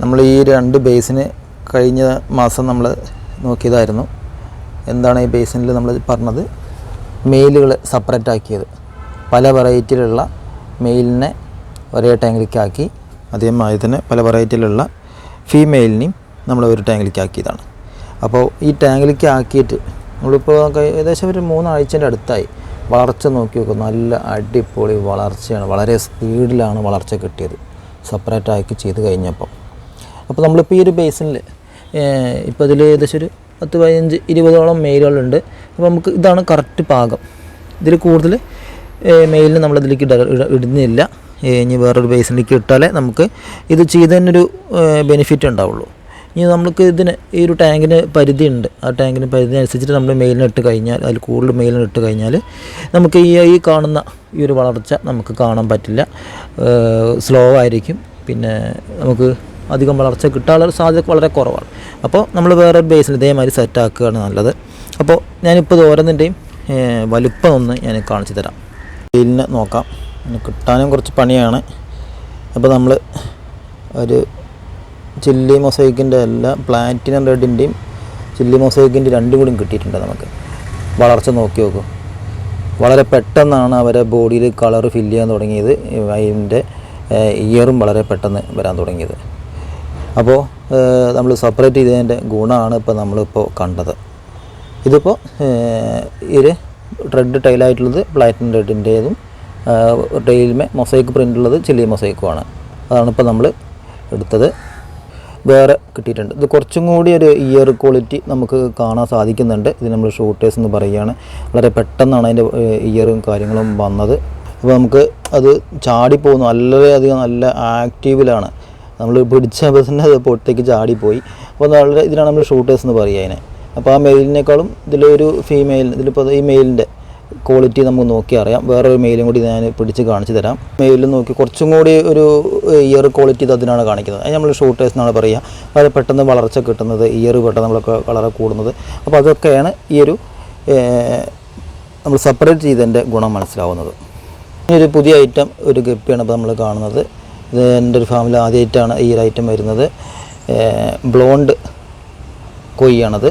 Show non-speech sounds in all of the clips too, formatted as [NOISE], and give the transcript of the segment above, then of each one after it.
നമ്മൾ ഈ രണ്ട് ബേസിന് കഴിഞ്ഞ മാസം നമ്മൾ നോക്കിയതായിരുന്നു. എന്താണ് ഈ ബേസിനിൽ നമ്മൾ പറഞ്ഞത്? മെയിലുകൾ സെപ്പറേറ്റ് ആക്കിയത്. പല വെറൈറ്റിയിലുള്ള മെയിലിനെ ഒരേ ടാങ്കിലേക്കാക്കി അതേമാതിരി തന്നെ പല വെറൈറ്റിയിലുള്ള ഫീമെയിലിനെയും നമ്മൾ ഒരു ടാങ്കിലേക്കാക്കിയതാണ് അപ്പോൾ ഈ ടാങ്കിലേക്ക് ആക്കിയിട്ട് നമ്മളിപ്പോൾ ഏകദേശം ഒരു മൂന്നാഴ്ചന്റെ അടുത്തായി വളർച്ച നോക്കി നോക്കും നല്ല അടിപൊളി വളർച്ചയാണ് വളരെ സ്പീഡിലാണ് വളർച്ച കിട്ടിയത്. സെപ്പറേറ്റ് ആക്കി ചെയ്ത് കഴിഞ്ഞപ്പോൾ അപ്പോൾ നമ്മളിപ്പോൾ ഈ ഒരു ബേസിനിൽ ഇപ്പോൾ ഇതിൽ ഏകദേശം ഒരു പത്ത് പതിനഞ്ച് ഇരുപതോളം മെയിലുകളുണ്ട് അപ്പോൾ നമുക്ക് ഇതാണ് കറക്റ്റ് പാകം. ഇതിൽ കൂടുതൽ മെയിലിന് നമ്മളിതിലേക്ക് ഇട ഇട- ഇടുന്നില്ല. ഇനി വേറൊരു ബേസിലേക്ക് ഇട്ടാലേ നമുക്ക് ഇത് ചെയ്തതിനൊരു ബെനിഫിറ്റ് ഉണ്ടാവുള്ളൂ. ഇനി നമുക്ക് ഇതിന് ഈ ഒരു ടാങ്കിന് പരിധി ഉണ്ട്. ആ ടാങ്കിന് പരിധി അനുസരിച്ചിട്ട് നമ്മൾ മെയിലിനിട്ട് കഴിഞ്ഞാൽ അതിൽ കൂടുതൽ മെയിലിനിട്ട് കഴിഞ്ഞാൽ നമുക്ക് ഈ ഈ കാണുന്ന ഈ ഒരു വളർച്ച നമുക്ക് കാണാൻ പറ്റില്ല. സ്ലോ ആയിരിക്കും. പിന്നെ നമുക്ക് അധികം വളർച്ച കിട്ടാനുള്ള സാധ്യത വളരെ കുറവാണ്. അപ്പോൾ നമ്മൾ വേറെ ബേസിൽ ഇതേമാതിരി സെറ്റ് ആക്കുകയാണ് നല്ലത്. അപ്പോൾ ഞാനിപ്പോൾ ഇത് ഓരോന്നിന്റെയും വലുപ്പം ഒന്ന് ഞാൻ കാണിച്ചു തരാം. വെയിലിന് നോക്കാം. കിട്ടാനും കുറച്ച് പണിയാണ്. അപ്പോൾ നമ്മൾ ഒരു ചില്ലി മൊസൈക്കിന്റെ എല്ലാ പ്ലാറ്റിനം റെഡിന്റെയും ചില്ലി മൊസൈക്കിന്റെ രണ്ടും കൂടിയും കിട്ടിയിട്ടുണ്ട് നമുക്ക്. വളർച്ച നോക്കി നോക്കും. വളരെ പെട്ടെന്നാണ് അവരെ ബോഡിയിൽ കളർ ഫില്ല് ചെയ്യാൻ തുടങ്ങിയത്. അതിന്റെ ഇയറും വളരെ പെട്ടെന്ന് വരാൻ തുടങ്ങിയത്. അപ്പോൾ നമ്മൾ സെപ്പറേറ്റ് ചെയ്തതിന്റെ ഗുണമാണ് ഇപ്പോൾ നമ്മളിപ്പോൾ കണ്ടത്. ഇതിപ്പോൾ ഇത് റെഡ് ടൈലായിട്ടുള്ളത് പ്ലാറ്റിൻ റെഡിന്റേതും ടൈലിമേ മൊസൈക്ക് പ്രിന്റ് ഉള്ളത് ചില്ലി മൊസൈക്കുമാണ് അതാണ് ഇപ്പോൾ നമ്മൾ എടുത്തത്. വേറെ കിട്ടിയിട്ടുണ്ട്. ഇത് കുറച്ചും കൂടി ഒരു ഇയർ ക്വാളിറ്റി നമുക്ക് കാണാൻ സാധിക്കുന്നുണ്ട്. ഇത് നമ്മൾ ഷൂട്ടേഴ്സ് എന്ന് പറയുകയാണ്. വളരെ പെട്ടെന്നാണ് അതിന്റെ ഇയറും കാര്യങ്ങളും വന്നത്. അപ്പോൾ നമുക്ക് അത് ചാടിപ്പോകുന്നു വളരെയധികം നല്ല ആക്റ്റീവിലാണ് നമ്മൾ പിടിച്ച ബസ്സിന്റെ അത് പുറത്തേക്ക് ചാടിപ്പോയി. അപ്പോൾ വളരെ ഇതിനാണ് നമ്മൾ ഷൂട്ടേഴ്സ് എന്ന് പറയുക അതിനെ. അപ്പോൾ ആ മെയിലിനേക്കാളും ഇതിലൊരു ഫീമെയിൽ ഇതിലിപ്പോൾ ഈ മെയിലിന്റെ ക്വാളിറ്റി നമുക്ക് നോക്കി അറിയാം. വേറൊരു മെയിലും കൂടി ഞാൻ പിടിച്ച് കാണിച്ചു തരാം. മെയിലിൽ നോക്കി കുറച്ചും കൂടി ഒരു ഇയർ ക്വാളിറ്റി ഇത് അതിനാണ് കാണിക്കുന്നത്. അത് നമ്മൾ ഷൂട്ടേഴ്സ് എന്നാണ് പറയുക. വളരെ പെട്ടെന്ന് വളർച്ച കിട്ടുന്നത് ഇയർ പെട്ടെന്ന് നമ്മളൊക്കെ കളറ് കൂടുന്നത്. അപ്പോൾ അതൊക്കെയാണ് ഈ ഒരു നമ്മൾ സെപ്പറേറ്റ് ചെയ്തതിന്റെ ഗുണം മനസ്സിലാവുന്നത്. ഇനി ഒരു പുതിയ ഐറ്റം ഒരു ഗപ്പിയാണ് ഇപ്പോൾ നമ്മൾ കാണുന്നത്. ഇത് എന്റെ ഒരു ഫാമിൽ ആദ്യമായിട്ടാണ് ഈ ഒരു ഐറ്റം വരുന്നത്. ബ്ലോണ്ട് കൊയ്യാണത്.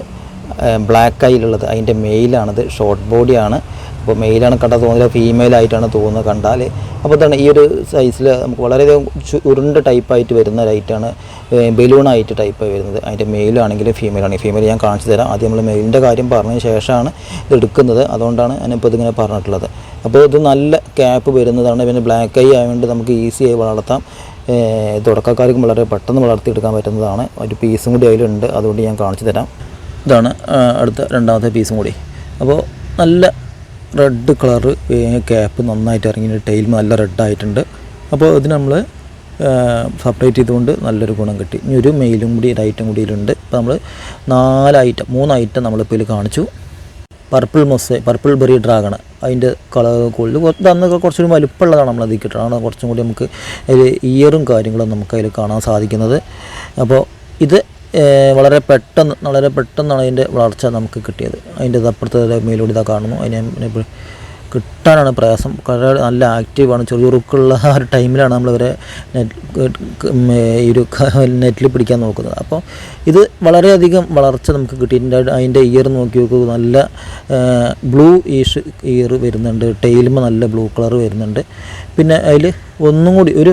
ബ്ലാക്ക് ഐയിലുള്ളത് അതിന്റെ മെയിലാണത് ഷോർട്ട് ബോഡിയാണ് അപ്പോൾ മെയിലാണ് കണ്ടാൽ തോന്നില്ല ഫീമെയിൽ ആയിട്ടാണ് തോന്നുന്നത് കണ്ടാൽ അപ്പോൾ തന്നെ ഈ ഒരു സൈസിൽ നമുക്ക് വളരെയധികം ഉരുണ്ട ടൈപ്പായിട്ട് വരുന്ന ലൈറ്റാണ് ബലൂണായിട്ട് ടൈപ്പ് വരുന്നത്. അതിന്റെ മെയിലാണെങ്കിൽ ഫീമെയിൽ ആണ് ഫീമെയിൽ ഞാൻ കാണിച്ചു തരാം. ആദ്യം നമ്മൾ മെയിലിന്റെ കാര്യം പറഞ്ഞതിന് ശേഷമാണ് ഇത് എടുക്കുന്നത്. അതുകൊണ്ടാണ് ഞാനിപ്പോൾ ഇതിങ്ങനെ പറഞ്ഞിട്ടുള്ളത്. അപ്പോൾ ഇത് നല്ല ക്യാപ്പ് വരുന്നതാണ്. പിന്നെ ബ്ലാക്ക് ഐ ആയതുകൊണ്ട് നമുക്ക് ഈസിയായി വളർത്താം. തുടക്കക്കാർക്കും വളരെ പെട്ടെന്ന് വളർത്തിയെടുക്കാൻ പറ്റുന്നതാണ്. ഒരു പീസും കൂടി അതിലുണ്ട്. അതുകൊണ്ട് ഞാൻ കാണിച്ചു തരാം. ഇതാണ് അടുത്ത രണ്ടാമത്തെ പീസും കൂടി. അപ്പോൾ നല്ല റെഡ് കളർ ക്യാപ്പ് നന്നായിട്ട് ഇറങ്ങിയിട്ട് ടൈൽ നല്ല റെഡ് ആയിട്ടുണ്ട്. അപ്പോൾ ഇതിന് നമ്മൾ സെപ്പറേറ്റ് ചെയ്തുകൊണ്ട് നല്ലൊരു ഗുണം കിട്ടി. ഇനി ഒരു മെയിലും കൂടി ഒരു ഐറ്റം കൂടി ഇതിലുണ്ട് ഇപ്പോൾ നമ്മൾ നാല് ഐറ്റം മൂന്ന് ഐറ്റം നമ്മളിപ്പോൾ ഇതിൽ കാണിച്ചു. പർപ്പിൾ മൊസെ പർപ്പിൾ ബെറി ഡ്രാഗൺ അതിന്റെ കളർ കൂടുതൽ അന്നൊക്കെ കുറച്ചുകൂടി വലുപ്പമുള്ളതാണ് നമ്മൾ അതിൽ കിട്ടുന്നത്. കുറച്ചും കൂടി നമുക്ക് ഇയറും കാര്യങ്ങളും നമുക്ക് അതിൽ കാണാൻ സാധിക്കുന്നത്. അപ്പോൾ ഇത് വളരെ പെട്ടെന്ന് വളരെ പെട്ടെന്നാണ് അതിന്റെ വളർച്ച നമുക്ക് കിട്ടിയത്. അതിന്റെ അപ്പുറത്തെ മേലൂടെ ഇതാ കാണുന്നു. അതിനെ കിട്ടാനാണ് പ്രയാസം. കുറേ നല്ല ആക്റ്റീവാണ് ചെറുചുറുക്കുള്ള ആ ഒരു ടൈമിലാണ് നമ്മളിവരെ ഈ ഒരു [LAUGHS] നെറ്റിൽ പിടിക്കാൻ നോക്കുന്നത്. അപ്പോൾ ഇത് വളരെയധികം വളർച്ച നമുക്ക് കിട്ടി. അതിന്റെ ഇയർ നോക്കി നോക്കൂ നല്ല ബ്ലൂ ഈഷ് ഇയർ വരുന്നുണ്ട്. ടെയിലുമ്പോൾ നല്ല ബ്ലൂ കളർ വരുന്നുണ്ട്. പിന്നെ അതിൽ ഒന്നും കൂടി ഒരു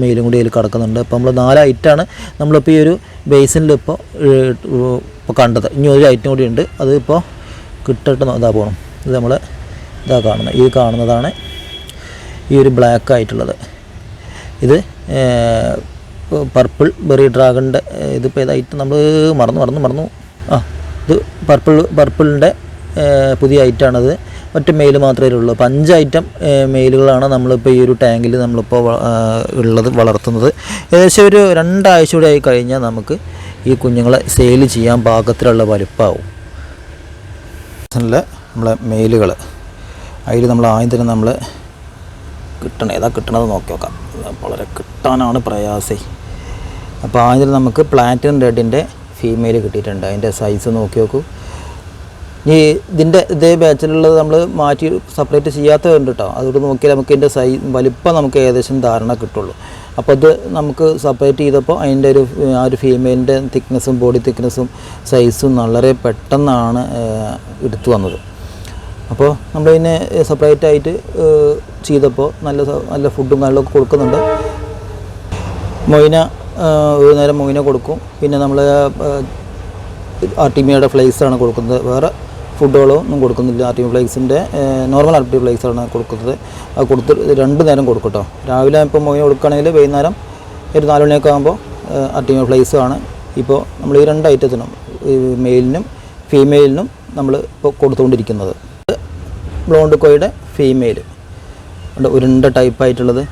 മെയിലും കൂടി അതിൽ കിടക്കുന്നുണ്ട്. അപ്പോൾ നമ്മൾ നാല് ഐറ്റാണ് നമ്മളിപ്പോൾ ഈ ഒരു ബേസിനിൽ ഇപ്പോൾ ഇപ്പോൾ കണ്ടത്. ഇനി ഒരു ഐറ്റം കൂടി ഉണ്ട്. അത് ഇപ്പോൾ കിട്ടിട്ട് ഇതാ പോകണം ഇത് നമ്മൾ ഇതാ കാണുന്നത്. ഈ കാണുന്നതാണ് ഈ ഒരു ബ്ലാക്ക് ആയിട്ടുള്ളത്. ഇത് പർപ്പിൾ ബെറി ഡ്രാഗണിന്റെ ഇതിപ്പോൾ ഏതായിട്ട് നമ്മൾ മറന്നു മറന്നു മറന്നു. ആ ഇത് പർപ്പിൾ പർപ്പിളിന്റെ പുതിയ ഐറ്റമാണത് ഒറ്റ മെയിൽ മാത്രമേ ഉള്ളൂ. അപ്പോൾ അഞ്ച് ഐറ്റം മെയിലുകളാണ് നമ്മളിപ്പോൾ ഈ ഒരു ടാങ്കിൽ നമ്മളിപ്പോൾ ഉള്ളത് വളർത്തുന്നത്. ഏകദേശം ഒരു രണ്ടാഴ്ച കൂടി ആയി കഴിഞ്ഞാൽ നമുക്ക് ഈ കുഞ്ഞുങ്ങളെ സെയിൽ ചെയ്യാൻ പാകത്തിലുള്ള വലുപ്പമാവും നമ്മളെ മെയിലുകൾ അതിൽ നമ്മൾ ആദ്യം തന്നെ നമ്മൾ കിട്ടണം ഏതാ കിട്ടണത് നോക്കി നോക്കാം. വളരെ കിട്ടാനാണ് പ്രയാസേ. അപ്പോൾ ആദ്യം നമുക്ക് പ്ലാറ്റിനം റെഡിന്റെ ഫീമെയിൽ കിട്ടിയിട്ടുണ്ട്. അതിന്റെ സൈസ് നോക്കി നോക്കൂ. ഈ ഇതിന്റെ ഇതേ ബാച്ചിലുള്ളത് നമ്മൾ മാറ്റി സെപ്പറേറ്റ് ചെയ്യാത്തതുണ്ട് കേട്ടോ അതുകൊണ്ട് നോക്കിയാൽ നമുക്ക് ഇതിന്റെ സൈ വലിപ്പം നമുക്ക് ഏകദേശം ധാരണ കിട്ടുള്ളൂ. അപ്പോൾ ഇത് നമുക്ക് സെപ്പറേറ്റ് ചെയ്തപ്പോൾ അതിന്റെ ഒരു ആ ഒരു ഫീമെയിലിന്റെ തിക്നെസ്സും ബോഡി തിക്നെസ്സും സൈസും വളരെ പെട്ടെന്നാണ് എടുത്തു വന്നത്. അപ്പോൾ നമ്മൾ ഇതിനെ സെപ്പറേറ്റ് ആയിട്ട് ചെയ്തപ്പോൾ നല്ല നല്ല ഫുഡും കാര്യങ്ങളൊക്കെ കൊടുക്കുന്നുണ്ട്. മൊയിന ഒരു നേരം മൊയിന കൊടുക്കും. പിന്നെ നമ്മൾ ആർട്ടിമിയുടെ ഫ്ലേക്സാണ് കൊടുക്കുന്നത്. വേറെ ഫുഡുകളോ ഒന്നും കൊടുക്കുന്നില്ല. ആർട്ടിമി ഫ്ലേക്സിന്റെ നോർമൽ ആർട്ടി ഫ്ലേക്സാണ് കൊടുക്കുന്നത്. അത് കൊടുത്ത് രണ്ട് നേരം കൊടുക്കട്ടോ. കേട്ടോ രാവിലെ ഇപ്പോൾ മൊയിന കൊടുക്കുകയാണെങ്കിൽ വൈകുന്നേരം ഒരു നാല് മണിയൊക്കെ ആകുമ്പോൾ ആർട്ടിമി ഫ്ലേക്സ് ആണ് ഇപ്പോൾ നമ്മൾ ഈ രണ്ട് ഐറ്റത്തിനും മെയിലിനും ഫീമെയിലിനും നമ്മൾ ഇപ്പോൾ കൊടുത്തുകൊണ്ടിരിക്കുന്നത്. ബ്ലോണ്ട് കോയുടെ ഫീമെയിൽ ഉരുണ്ട ടൈപ്പായിട്ടുള്ളത്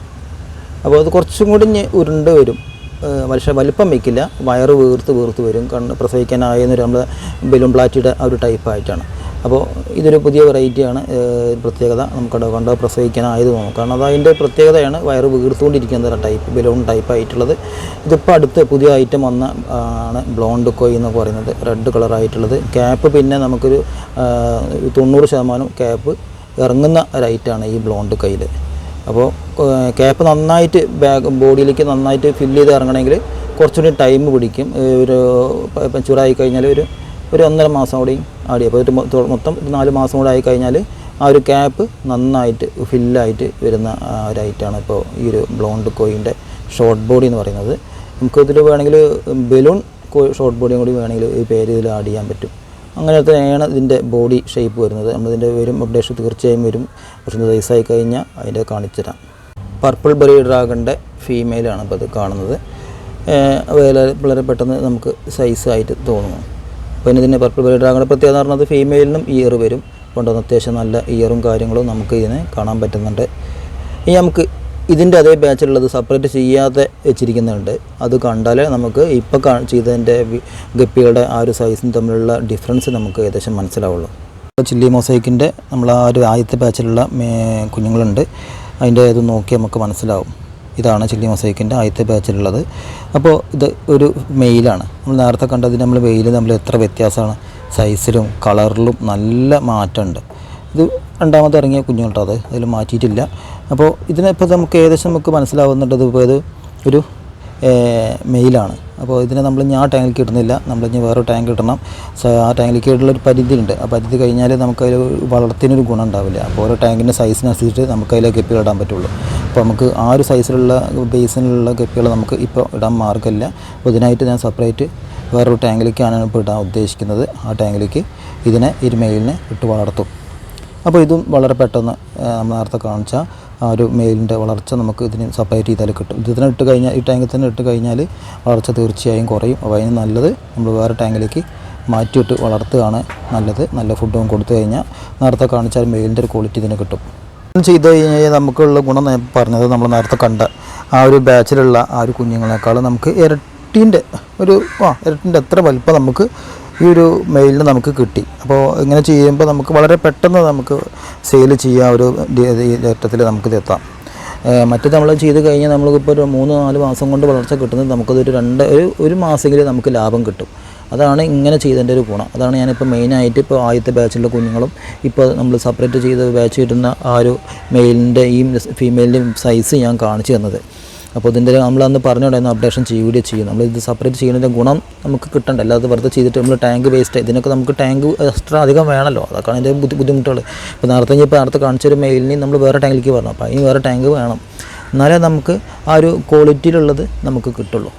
അപ്പോൾ അത് കുറച്ചും കൂടി ഉരുണ്ട വരും. മനുഷ്യ വലിപ്പം വയ്ക്കില്ല. വയറ് വീർത്ത് വീർത്ത് വരും. കണ്ണ് പ്രസവിക്കാനായെന്നൊരു നമ്മൾ ബലൂൺ പ്ലാറ്റിയുടെ ആ ഒരു ടൈപ്പായിട്ടാണ് അപ്പോൾ ഇതൊരു പുതിയ വെറൈറ്റിയാണ് പ്രത്യേകത നമുക്കവിടെ കണ്ട് പ്രസവിക്കാനായത് തോന്നും കാരണം അത് അതിന്റെ പ്രത്യേകതയാണ്. വയറ് വീർത്തുകൊണ്ടിരിക്കുന്ന ടൈപ്പ് ബലൂൺ ടൈപ്പായിട്ടുള്ളത് ഇതിപ്പോൾ അടുത്ത് പുതിയ ഐറ്റം വന്ന ആണ് ബ്ലോണ്ട് കോയി എന്ന് പറയുന്നത്. റെഡ് കളറായിട്ടുള്ളത് ക്യാപ്പ് പിന്നെ നമുക്കൊരു തൊണ്ണൂറ് ശതമാനം ക്യാപ്പ് ഇറങ്ങുന്ന ഒരൈറ്റാണ് ഈ ബ്ലോണ്ട് കയ്യിൽ അപ്പോൾ ക്യാപ്പ് നന്നായിട്ട് ബാഗ് ബോഡിയിലേക്ക് നന്നായിട്ട് ഫില്ല് ചെയ്ത് ഇറങ്ങണമെങ്കിൽ കുറച്ചുകൂടി ടൈം പിടിക്കും. ഒരു ചൂടായി കഴിഞ്ഞാൽ ഒരു ഒരു ഒന്നര മാസം കൂടിയും ആടി. അപ്പോൾ ഒരു മൊത്തം നാല് മാസം കൂടെ ആയി കഴിഞ്ഞാൽ ആ ഒരു ക്യാപ്പ് നന്നായിട്ട് ഫില്ലായിട്ട് വരുന്ന ഒരൈറ്റാണ് ഇപ്പോൾ ഈ ഒരു ബ്ലോണ്ട് കോയിന്റെ ഷോർട്ട് ബോഡി എന്ന് പറയുന്നത്. നമുക്ക് ഇതിൽ വേണമെങ്കിൽ ബലൂൺ കോ ഷോർട്ട് ബോഡിയും കൂടി വേണമെങ്കിൽ ഈ പേര് ഇതിൽ ആഡ് ചെയ്യാൻ പറ്റും. അങ്ങനെ തന്നെയാണ് ഇതിന്റെ ബോഡി ഷേപ്പ് വരുന്നത്. നമ്മളിതിന്റെ വരും അപ്ഡേഷൻ തീർച്ചയായും വരും. പക്ഷേ ഇത് റൈസായി കഴിഞ്ഞാൽ അതിന്റെ കാണിച്ചു തരാം. പർപ്പിൾ ബെറി ഡ്രാഗണിന്റെ ഫീമെയിലാണ് ഇപ്പോൾ ഇത് കാണുന്നത്. വളരെ വളരെ പെട്ടെന്ന് നമുക്ക് സൈസായിട്ട് തോന്നുന്നു പിന്നെ ഇതിന്റെ പർപ്പിൾ ബെറി ഡ്രാഗണിന്റെ പ്രത്യേകത എന്ന് പറഞ്ഞത് ഫീമെയിലിനും ഇയർ വരും. കൊണ്ടുവന്ന് അത്യാവശ്യം നല്ല ഇയറും കാര്യങ്ങളും നമുക്ക് ഇതിനെ കാണാൻ പറ്റുന്നുണ്ട്. ഇനി നമുക്ക് ഇതിന്റെ അതേ ബാച്ചിലുള്ളത് സെപ്പറേറ്റ് ചെയ്യാതെ വെച്ചിരിക്കുന്നുണ്ട്. അത് കണ്ടാലേ നമുക്ക് ഇപ്പോൾ കാ ചെയ്തതിന്റെ ഗപ്പികളുടെ ആ ഒരു സൈസും തമ്മിലുള്ള ഡിഫറൻസ് നമുക്ക് ഏകദേശം മനസ്സിലാവുള്ളൂ. ചില്ലി മൊസൈക്കിന്റെ നമ്മൾ ആ ഒരു ആദ്യത്തെ ബാച്ചിലുള്ള കുഞ്ഞുങ്ങളുണ്ട്. അതിന്റെ ഇത് നോക്കി നമുക്ക് മനസ്സിലാവും. ഇതാണ് ചില്ലി മൊസൈക്കിന്റെ ആദ്യത്തെ ബാച്ചിലുള്ളത് അപ്പോൾ ഇത് ഒരു മെയിലാണ് നമ്മൾ നേരത്തെ കണ്ടതിന് നമ്മൾ വെയിൽ നമ്മൾ എത്ര വ്യത്യാസമാണ്? സൈസിലും കളറിലും നല്ല മാറ്റമുണ്ട്. ഇത് രണ്ടാമത് ഇറങ്ങിയ കുഞ്ഞുങ്ങളുടെ അത്. അതിൽ മാറ്റിയിട്ടില്ല. അപ്പോൾ ഇതിനിപ്പോൾ നമുക്ക് ഏകദേശം നമുക്ക് മനസ്സിലാവുന്നുണ്ട് ഇതിപ്പോൾ ഇത് ഒരു മെയിലാണ്. അപ്പോൾ ഇതിനെ നമ്മൾ ഞാൻ ടാങ്കിലേക്ക് ഇടുന്നില്ല. നമ്മൾ ഇനി വേറൊരു ടാങ്ക് ഇടണം. ആ ടാങ്കിലേക്ക് ഇടുന്ന ഒരു പരിധി ഉണ്ട് ആ പരിധി കഴിഞ്ഞാൽ നമുക്ക് അതിൽ വളർത്തിനൊരു ഗുണം ഉണ്ടാവില്ല. അപ്പോൾ ഓരോ ടാങ്കിന്റെ സൈസിനനുസരിച്ചിട്ട് നമുക്ക് അതിലെ ഗപ്പികൾ ഇടാൻ പറ്റുള്ളൂ. അപ്പോൾ നമുക്ക് ആ ഒരു സൈസിലുള്ള ബേസിനുള്ള ഗപ്പികൾ നമുക്ക് ഇപ്പോൾ ഇടാൻ മാർഗമില്ല. അപ്പോൾ ഇതിനായിട്ട് ഞാൻ സെപ്പറേറ്റ് വേറൊരു ടാങ്കിലേക്കാണ് ഇപ്പോൾ ഇടാൻ ഉദ്ദേശിക്കുന്നത്. ആ ടാങ്കിലേക്ക് ഇതിനെ ഇരുമേലിനെ ഇട്ട് വളർത്തും. അപ്പോൾ ഇതും വളരെ പെട്ടെന്ന് നമ്മൾ നേരത്തെ കാണിച്ച ആ ഒരു മെയിലിന്റെ വളർച്ച നമുക്ക് ഇതിന് സെപ്പറേറ്റ് ചെയ്താൽ കിട്ടും. ഇത് ഇതിനെ ഇട്ട് കഴിഞ്ഞാൽ ഈ ടാങ്കിൽ തന്നെ ഇട്ട് കഴിഞ്ഞാൽ വളർച്ച തീർച്ചയായും കുറയും. അപ്പോൾ അതിന് നല്ലത് നമ്മൾ വേറെ ടാങ്കിലേക്ക് മാറ്റിയിട്ട് വളർത്തുകയാണ് നല്ലത്. നല്ല ഫുഡും കൊടുത്തു കഴിഞ്ഞാൽ നേരത്തെ കാണിച്ചാൽ മെയിലിന്റെ ഒരു ക്വാളിറ്റി ഇതിന് കിട്ടും. ചെയ്ത് കഴിഞ്ഞാൽ നമുക്കുള്ള ഗുണം പറഞ്ഞത് നമ്മൾ നേരത്തെ കണ്ട ആ ഒരു ബാച്ചിലുള്ള ആ ഒരു കുഞ്ഞുങ്ങളെക്കാൾ നമുക്ക് ഇരട്ടീന്റെ ഒരു ആ ഇരട്ടിന്റെ എത്ര വലിപ്പം നമുക്ക് ഈ ഒരു മെയിലിന് നമുക്ക് കിട്ടി. അപ്പോൾ ഇങ്ങനെ ചെയ്യുമ്പോൾ നമുക്ക് വളരെ പെട്ടെന്ന് നമുക്ക് സെയിൽ ചെയ്യാൻ ഒരു ഘട്ടത്തിൽ നമുക്കിത് എത്താം. മറ്റു നമ്മൾ ചെയ്ത് കഴിഞ്ഞാൽ നമ്മൾക്കിപ്പോൾ ഒരു മൂന്ന് നാല് മാസം കൊണ്ട് വളർച്ച കിട്ടുന്നത് നമുക്കതൊരു രണ്ട് ഒരു ഒരു മാസമെങ്കിലും നമുക്ക് ലാഭം കിട്ടും. അതാണ് ഇങ്ങനെ ചെയ്തതിന്റെ ഒരു ഗുണം. അതാണ് ഞാനിപ്പോൾ മെയിനായിട്ട് ഇപ്പോൾ ആദ്യത്തെ ബാച്ചിലുള്ള കുഞ്ഞുങ്ങളും ഇപ്പോൾ നമ്മൾ സെപ്പറേറ്റ് ചെയ്ത് ബാച്ച് കിട്ടുന്ന ആ ഒരു മെയിലിന്റെ ഈ ഫീമെയിലിന്റെ സൈസ് ഞാൻ കാണിച്ചു തന്നത്. അപ്പോൾ ഇതിന്റെ നമ്മൾ അന്ന് പറഞ്ഞുകൊണ്ടായിരുന്നു അപ്ഡേഷൻ ചെയ്യുകയും ചെയ്യും നമ്മൾ ഇത് സെപ്പറേറ്റ് ചെയ്യുന്നതിന്റെ ഗുണം നമുക്ക് കിട്ടണ്ട? അല്ലാതെ വെറുതെ ചെയ്തിട്ട് നമ്മൾ ടാങ്ക് വേസ്റ്റ് ഇതിനൊക്കെ നമുക്ക് ടാങ്ക് എക്സ്ട്രാ അധികം വേണമല്ലോ. അതൊക്കെയാണ് അതിന്റെ ബുദ്ധി ബുദ്ധിമുട്ടുകൾ ഇപ്പോൾ നേരത്തെ ഇപ്പോൾ നേരത്തെ കാണിച്ചൊരു മെയിലിന് നമ്മൾ വേറെ ടാങ്കിലേക്ക് വരണം. അപ്പോൾ അതിന് വേറെ ടാങ്ക് വേണം. എന്നാലേ നമുക്ക് ആ ഒരു ക്വാളിറ്റിയിലുള്ളത് നമുക്ക് കിട്ടുള്ളൂ.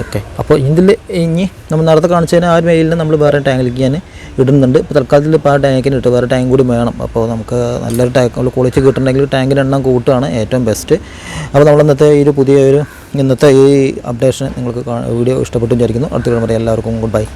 ഓക്കെ. അപ്പോൾ ഇതിൽ ഇനി നമ്മൾ നേരത്തെ കാണിച്ചതിന് ആ ഒരു മെയിലിന് നമ്മൾ വേറെ ടാങ്കിലേക്ക് ഞാൻ ഇടുന്നുണ്ട്. ഇപ്പോൾ തൽക്കാലത്തിൽ ഇപ്പോൾ ആ ടാങ്കിന് ഇട്ട് വേറെ ടാങ്ക് കൂടി വേണം. അപ്പോൾ നമുക്ക് നല്ലൊരു ടാങ്ക് ക്വാളിറ്റി കിട്ടണമെങ്കിൽ ടാങ്കിന്റെ എണ്ണം കൂട്ടുകയാണ് ഏറ്റവും ബെസ്റ്റ് അപ്പോൾ നമ്മൾ ഇന്നത്തെ ഈ ഒരു പുതിയ ഒരു ഇന്നത്തെ ഈ അപ്ഡേഷൻ നിങ്ങൾക്ക് വീഡിയോ ഇഷ്ടപ്പെട്ടു വിചാരിക്കുന്നു. അടുത്ത പറയാം എല്ലാവർക്കും ഗുഡ് ബൈ